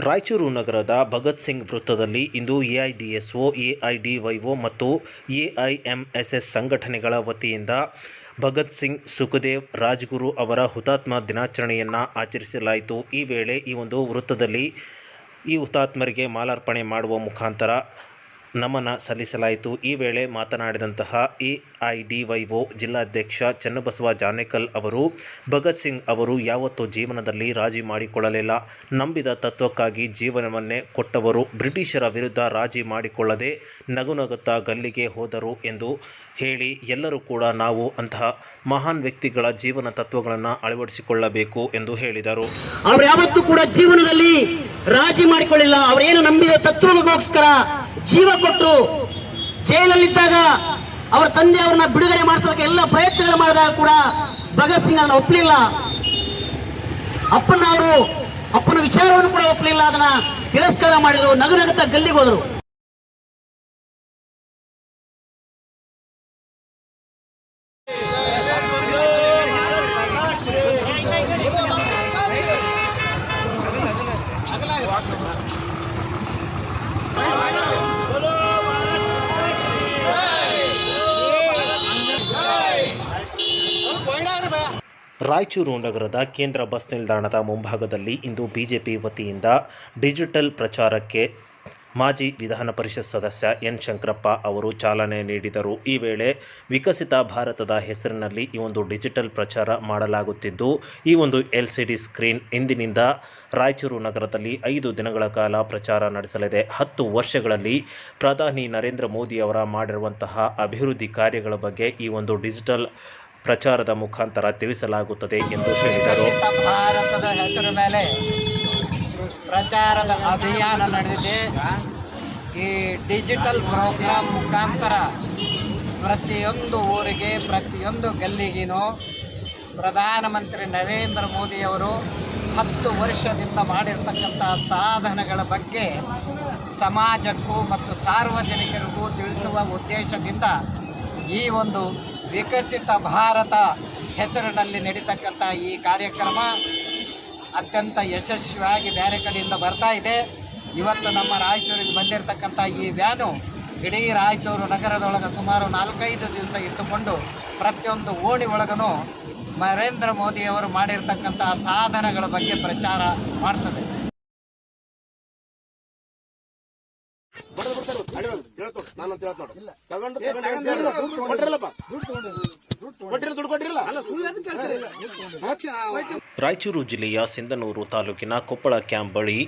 ರಾಯಚೂರು ನಗರದ ಭಗತ್ ಸಿಂಗ್ ವೃತ್ತದಲ್ಲಿ ಇಂದು AIDSO, AIDYO ಮತ್ತು ಎಐಎಂಎಸ್ಎಸ್ ಸಂಘಟನೆಗಳ ವತಿಯಿಂದ ಭಗತ್ ಸಿಂಗ್ ಸುಖದೇವ್ ರಾಜ್ಗುರು ಅವರ ಹುತಾತ್ಮ ದಿನಾಚರಣೆಯನ್ನು ಆಚರಿಸಲಾಯಿತು. ಈ ವೇಳೆ ಈ ಒಂದು ವೃತ್ತದಲ್ಲಿ ಈ ಹುತಾತ್ಮರಿಗೆ ಮಾಲಾರ್ಪಣೆ ಮಾಡುವ ಮುಖಾಂತರ ನಮನ ಸಲ್ಲಿಸಲಾಯಿತು. ಈ ವೇಳೆ ಮಾತನಾಡಿದಂತಹ ಎಐಡಿವೈಒ ಜಿಲ್ಲಾಧ್ಯಕ್ಷ ಚನ್ನಬಸವ ಜಾನೇಕಲ್ ಅವರು, ಭಗತ್ ಸಿಂಗ್ ಅವರು ಯಾವತ್ತೂ ಜೀವನದಲ್ಲಿ ರಾಜಿ ಮಾಡಿಕೊಳ್ಳಲಿಲ್ಲ. ನಂಬಿದ ತತ್ವಕ್ಕಾಗಿ ಜೀವನವನ್ನೇ ಕೊಟ್ಟವರು ಬ್ರಿಟಿಷರ ವಿರುದ್ಧ ರಾಜಿ ಮಾಡಿಕೊಳ್ಳದೆ ನಗುನಗುತ್ತಾ ಗಲ್ಲಿಗೆ ಹೋದರು ಎಂದು ಹೇಳಿ ಎಲ್ಲರೂ ಕೂಡ ನಾವು ಅಂತಹ ಮಹಾನ್ ವ್ಯಕ್ತಿಗಳ ಜೀವನ ತತ್ವಗಳನ್ನು ಅಳವಡಿಸಿಕೊಳ್ಳಬೇಕು ಎಂದು ಹೇಳಿದರು. ಅವರು ಯಾವತ್ತೂ ಕೂಡ ಜೀವನದಲ್ಲಿ ರಾಜಿ ಮಾಡಿಕೊಳ್ಳಿಲ್ಲ ಅವರೇನು ನಂಬಿದ ತತ್ವಗಳಿಗೋಸ್ಕರ ಜೀವ ಕೊಟ್ಟರು ಜೈಲಲ್ಲಿದ್ದಾಗ ಅವರ ತಂದೆ ಅವ್ರನ್ನ ಬಿಡುಗಡೆ ಮಾಡಿಸೋಕೆ ಎಲ್ಲ ಪ್ರಯತ್ನಗಳು ಮಾಡಿದಾಗ ಕೂಡ ಭಗತ್ ಸಿಂಗ್ ಅದನ್ನ ಒಪ್ಪಲಿಲ್ಲ ಅಪ್ಪನವರು ಅಪ್ಪನ ವಿಚಾರವನ್ನು ಕೂಡ ಒಪ್ಪಲಿಲ್ಲ ಅದನ್ನ ತಿರಸ್ಕಾರ ಮಾಡಿದ್ರು. ನಗು ನಗುತ್ತಾ ಗಲ್ಲಿಗೆ ಹೋದರು. ರಾಯಚೂರು ನಗರದ ಕೇಂದ್ರ ಬಸ್ ನಿಲ್ದಾಣದ ಮುಂಭಾಗದಲ್ಲಿ ಇಂದು ಬಿಜೆಪಿ ವತಿಯಿಂದ ಡಿಜಿಟಲ್ ಪ್ರಚಾರಕ್ಕೆ ಮಾಜಿ ವಿಧಾನ ಪರಿಷತ್ ಸದಸ್ಯ ಎನ್ ಶಂಕರಪ್ಪ ಅವರು ಚಾಲನೆ ನೀಡಿದರು. ಈ ವೇಳೆ ವಿಕಸಿತ ಭಾರತದ ಹೆಸರಿನಲ್ಲಿ ಈ ಒಂದು ಡಿಜಿಟಲ್ ಪ್ರಚಾರ ಮಾಡಲಾಗುತ್ತಿದ್ದು, ಈ ಒಂದು ಎಲ್ ಸಿ ಡಿ ಸ್ಕ್ರೀನ್ ಇಂದಿನಿಂದ ರಾಯಚೂರು ನಗರದಲ್ಲಿ ಐದು ದಿನಗಳ ಕಾಲ ಪ್ರಚಾರ ನಡೆಸಲಿದೆ. ಹತ್ತು ವರ್ಷಗಳಲ್ಲಿ ಪ್ರಧಾನಿ ನರೇಂದ್ರ ಮೋದಿ ಅವರ ಮಾಡಿರುವಂತಹ ಅಭಿವೃದ್ಧಿ ಕಾರ್ಯಗಳ ಬಗ್ಗೆ ಈ ಒಂದು ಡಿಜಿಟಲ್ ಪ್ರಚಾರದ ಮುಖಾಂತರ ತಿಳಿಸಲಾಗುತ್ತದೆ ಎಂದು ಹೇಳಿದರು. ಭಾರತದ ಹೆಸರು ಮೇಲೆ ಪ್ರಚಾರದ ಅಭಿಯಾನ ನಡೆದಿದೆ. ಈ ಡಿಜಿಟಲ್ ಪ್ರೋಗ್ರಾಮ್ ಮುಖಾಂತರ ಪ್ರತಿಯೊಂದು ಊರಿಗೆ, ಪ್ರತಿಯೊಂದು ಗಲ್ಲಿಗಿನೂ ಪ್ರಧಾನಮಂತ್ರಿ ನರೇಂದ್ರ ಮೋದಿಯವರು ಹತ್ತು ವರ್ಷದಿಂದ ಮಾಡಿರ್ತಕ್ಕಂಥ ಸಾಧನೆಗಳ ಬಗ್ಗೆ ಸಮಾಜಕ್ಕೂ ಮತ್ತು ಸಾರ್ವಜನಿಕರಿಗೂ ತಿಳಿಸುವ ಉದ್ದೇಶದಿಂದ ಈ ಒಂದು ವಿಕಸಿತ ಭಾರತ ಹೆಸರಿನಲ್ಲಿ ನಡೀತಕ್ಕಂಥ ಈ ಕಾರ್ಯಕ್ರಮ ಅತ್ಯಂತ ಯಶಸ್ವಿಯಾಗಿ ಬೇರೆ ಕಡೆಯಿಂದ ಬರ್ತಾ ಇದೆ. ಇವತ್ತು ನಮ್ಮ ರಾಯಚೂರಿಗೆ ಬಂದಿರತಕ್ಕಂಥ ಈ ವ್ಯಾನು ಇಡೀ ರಾಯಚೂರು ನಗರದೊಳಗೆ ಸುಮಾರು ನಾಲ್ಕೈದು ದಿವಸ ಇಟ್ಟುಕೊಂಡು ಪ್ರತಿಯೊಂದು ಓಣಿ ಒಳಗೂ ನರೇಂದ್ರ ಮೋದಿಯವರು ಮಾಡಿರ್ತಕ್ಕಂಥ ಸಾಧನಗಳ ಬಗ್ಗೆ ಪ್ರಚಾರ ಮಾಡ್ತದೆ. ರಾಯಚೂರು ಜಿಲ್ಲೆಯ ಸಿಂಧನೂರು ತಾಲೂಕಿನ ಕೊಪ್ಪಳ ಕ್ಯಾಂಪ್ ಬಳಿ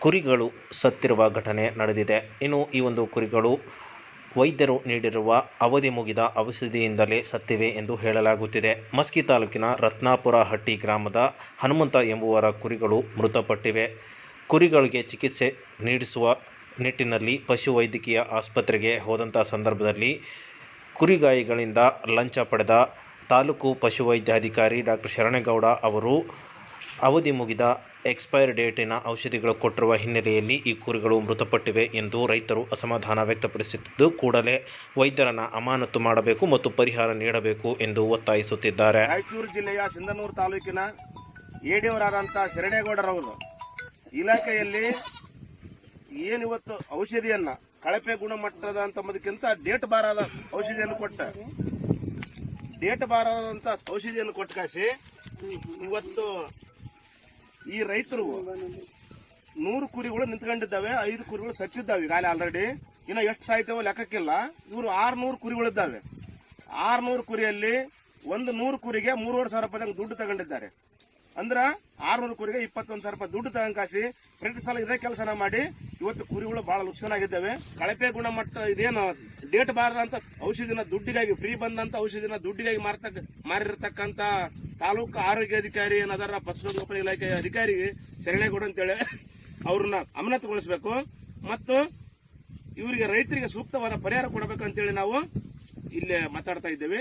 ಕುರಿಗಳು ಸತ್ತಿರುವ ಘಟನೆ ನಡೆದಿದೆ. ಇನ್ನು ಈ ಒಂದು ಕುರಿಗಳು ವೈದ್ಯರು ನೀಡಿರುವ ಅವಧಿ ಮುಗಿದ ಔಷಧಿಯಿಂದಲೇ ಸತ್ತಿವೆ ಎಂದು ಹೇಳಲಾಗುತ್ತಿದೆ. ಮಸ್ಕಿ ತಾಲೂಕಿನ ರತ್ನಾಪುರ ಹಟ್ಟಿ ಗ್ರಾಮದ ಹನುಮಂತ ಎಂಬುವರ ಕುರಿಗಳು ಮೃತಪಟ್ಟಿವೆ. ಕುರಿಗಳಿಗೆ ಚಿಕಿತ್ಸೆ ನೀಡಿಸುವ ನಿಟ್ಟಿನಲ್ಲಿ ಪಶು ವೈದ್ಯಕೀಯ ಆಸ್ಪತ್ರೆಗೆ ಹೋದಂಥ ಸಂದರ್ಭದಲ್ಲಿ ಕುರಿಗಾಯಿಗಳಿಂದ ಲಂಚ ಪಡೆದ ತಾಲೂಕು ಪಶುವೈದ್ಯಾಧಿಕಾರಿ ಡಾಕ್ಟರ್ ಶರಣೇಗೌಡ ಅವರು ಅವಧಿ ಮುಗಿದ ಎಕ್ಸ್ಪೈರ್ ಡೇಟಿನ ಔಷಧಿಗಳು ಕೊಟ್ಟಿರುವ ಹಿನ್ನೆಲೆಯಲ್ಲಿ ಈ ಕುರಿಗಳು ಮೃತಪಟ್ಟಿವೆ ಎಂದು ರೈತರು ಅಸಮಾಧಾನ ವ್ಯಕ್ತಪಡಿಸುತ್ತಿದ್ದು ಕೂಡಲೇ ವೈದ್ಯರನ್ನು ಅಮಾನತು ಮಾಡಬೇಕು ಮತ್ತು ಪರಿಹಾರ ನೀಡಬೇಕು ಎಂದು ಒತ್ತಾಯಿಸುತ್ತಿದ್ದಾರೆ. ರಾಯಚೂರು ಜಿಲ್ಲೆಯ ಸಿಂಧನೂರು ತಾಲೂಕಿನ ಎಡಿಯವರಾದಂಥ ಶರಣೇಗೌಡರವರು ಇಲಾಖೆಯಲ್ಲಿ ಏನಿವತ್ತು ಔಷಧಿಯನ್ನ ಕಳಪೆ ಗುಣಮಟ್ಟದ ಅಂತಂಬುದಕ್ಕಿಂತ ಡೇಟ್ ಬಾರದ ಔಷಧಿಯನ್ನು ಕೊಟ್ಟ. ಡೇಟ್ ಬಾರದಂತ ಔಷಧಿಯನ್ನು ಕೊಟ್ಟ ಕಾಸಿ ಇವತ್ತು ಈ ರೈತರು ನೂರು ಕುರಿಗಳು ನಿಂತ್ಕೊಂಡಿದ್ದಾವೆ, ಐದು ಕುರಿಗಳು ಸತ್ತಿದ್ದಾವೆ ಈಗಾಗಲೇ ಆಲ್ರೆಡಿ ಇನ್ನು ಎಷ್ಟು ಸಾಯ್ತೇವೋ ಲೆಕ್ಕಕ್ಕಿಲ್ಲ. ಇವರು ಆರ್ನೂರು ಕುರಿಗಳಿದ್ದಾವೆ ಆರ್ನೂರು ಕುರಿಯಲ್ಲಿ ಒಂದು ನೂರು ಕುರಿಗೆ ಮೂರುವರೆ ಸಾವಿರ ರೂಪಾಯಿ ದುಡ್ಡು ತಗೊಂಡಿದ್ದಾರೆ. ಅಂದ್ರ ಆರ್ನೂರು ಕುರಿಗೆ ಇಪ್ಪತ್ತೊಂದು ಸಾವಿರ ರೂಪಾಯಿ ದುಡ್ಡು ತಗೊಂಡ್ ಕಾಸಿ ಪ್ರತಿ ಸಲ ಇದೇ ಕೆಲಸನ ಮಾಡಿ ಇವತ್ತು ಕುರಿಗಳು ಬಹಳ ಲುಕ್ಸಾನಾಗಿದ್ದಾವೆ ಕಳಪೆ ಗುಣಮಟ್ಟ ಇದೇನು ಡೇಟ್ ಬಾರದಂತ ಔಷಧಿನ ದುಡ್ಡಿಗಾಗಿ, ಫ್ರೀ ಬಂದಂತ ಔಷಧಿನ ದುಡ್ಡಿಗಾಗಿ ಮಾರ್ತಕ್ಕ, ಮಾರಿರ್ತಕ್ಕಂತ ತಾಲೂಕು ಆರೋಗ್ಯಾಧಿಕಾರಿ ಏನದಾರ ಪಶುಸಂಗೋಪನಾ ಇಲಾಖೆಯ ಅಧಿಕಾರಿಗೆ ಶರಣೇಗೌಡ ಅಂತೇಳಿ ಅವ್ರನ್ನ ಅಮಾನತುಗೊಳಿಸಬೇಕು. ಮತ್ತು ಇವರಿಗೆ ರೈತರಿಗೆ ಸೂಕ್ತವಾದ ಪರಿಹಾರ ಕೊಡಬೇಕಂತೇಳಿ ನಾವು ಇಲ್ಲಿ ಮಾತಾಡ್ತಾ ಇದ್ದೇವೆ.